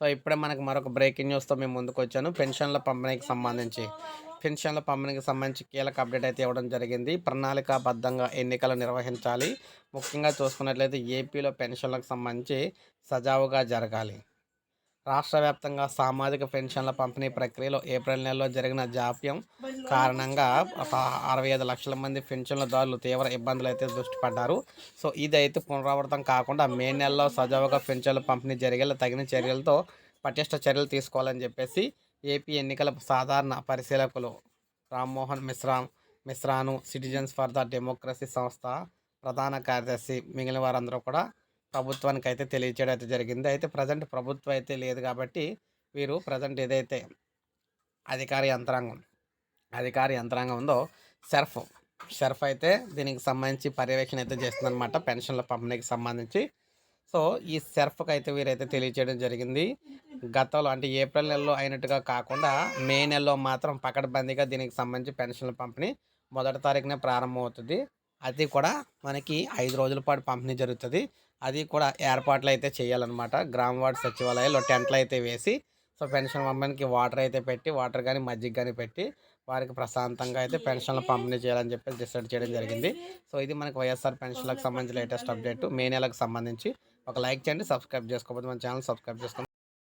So ఇప్పుడే మనకు మరొక బ్రేకింగ్ న్యూస్తో మేము ముందుకు వచ్చాను పెన్షన్ల పంపిణీకి సంబంధించి. పెన్షన్ల పంపిణీకి సంబంధించి కీలక అప్డేట్ అయితే ఇవ్వడం జరిగింది. ప్రణాళికాబద్ధంగా ఎన్నికలు నిర్వహించాలి. ముఖ్యంగా చూసుకున్నట్లయితే ఏపీలో పెన్షన్లకు సంబంధించి సజావుగా జరగాలి. రాష్ట్ర వ్యాప్తంగా సామాజిక పెన్షన్ల పంపిణీ ప్రక్రియలో ఏప్రిల్ నెలలో జరిగిన జాప్యం కారణంగా ఒక అరవై ఐదు లక్షల మంది పెన్షన్లదారులు తీవ్ర ఇబ్బందులు అయితే దృష్టి పడ్డారు సో ఇదైతే పునరావృతం కాకుండా మే నెలలో సజావుగా పెన్షన్ల పంపిణీ జరిగేలా తగిన చర్యలతో పటిష్ట చర్యలు తీసుకోవాలని చెప్పేసి ఏపీ ఎన్నికల సాధారణ పరిశీలకులు రామ్మోహన్ మిశ్రా మిశ్రాను సిటిజన్స్ ఫర్ ద డెమోక్రసీ సంస్థ ప్రధాన కార్యదర్శి మిగిలిన వారందరూ కూడా ప్రభుత్వానికి అయితే తెలియచేయడం అయితే జరిగింది. అయితే ప్రజెంట్ ప్రభుత్వం అయితే లేదు కాబట్టి వీరు ప్రజెంట్ ఏదైతే అధికార యంత్రాంగం అధికార యంత్రాంగం ఉందో సెర్ఫ్. సెర్ఫ్ అయితే దీనికి సంబంధించి పర్యవేక్షణ అయితే చేస్తుందన్నమాట పెన్షన్ల పంపిణీకి సంబంధించి. సో ఈ సెర్ఫ్కి అయితే వీరైతే తెలియచేయడం జరిగింది. గతంలో అంటే ఏప్రిల్ నెలలో అయినట్టుగా కాకుండా మే నెలలో మాత్రం పకడ్బందీగా దీనికి సంబంధించి పెన్షన్ల పంపిణీ మొదటి తారీఖునే ప్రారంభమవుతుంది అది కూడా మనకి ఐదు రోజుల పాటు పంపిణీ జరుగుతుంది. అది కూడా ఏర్పాట్లు అయితే చేయాలన్నమాట. గ్రామ వార్డు సచివాలయాల్లో టెంట్లు అయితే వేసి సో పెన్షన్ పంపడానికి వాటర్ అయితే పెట్టి వాటర్ కానీ మజ్జిగ కానీ పెట్టి వారికి ప్రశాంతంగా అయితే పెన్షన్లు పంపిణీ చేయాలని చెప్పి డిసైడ్ చేయడం జరిగింది. సో ఇది మనకి వైఎస్ఆర్ పెన్షన్లకు సంబంధించి లేటెస్ట్ అప్డేట్. మే నెలకు సంబంధించి ఒక లైక్ చేయండి సబ్స్క్రైబ్ చేసుకోకపోతే మన ఛానల్ సబ్స్క్రైబ్ చేసుకోండి.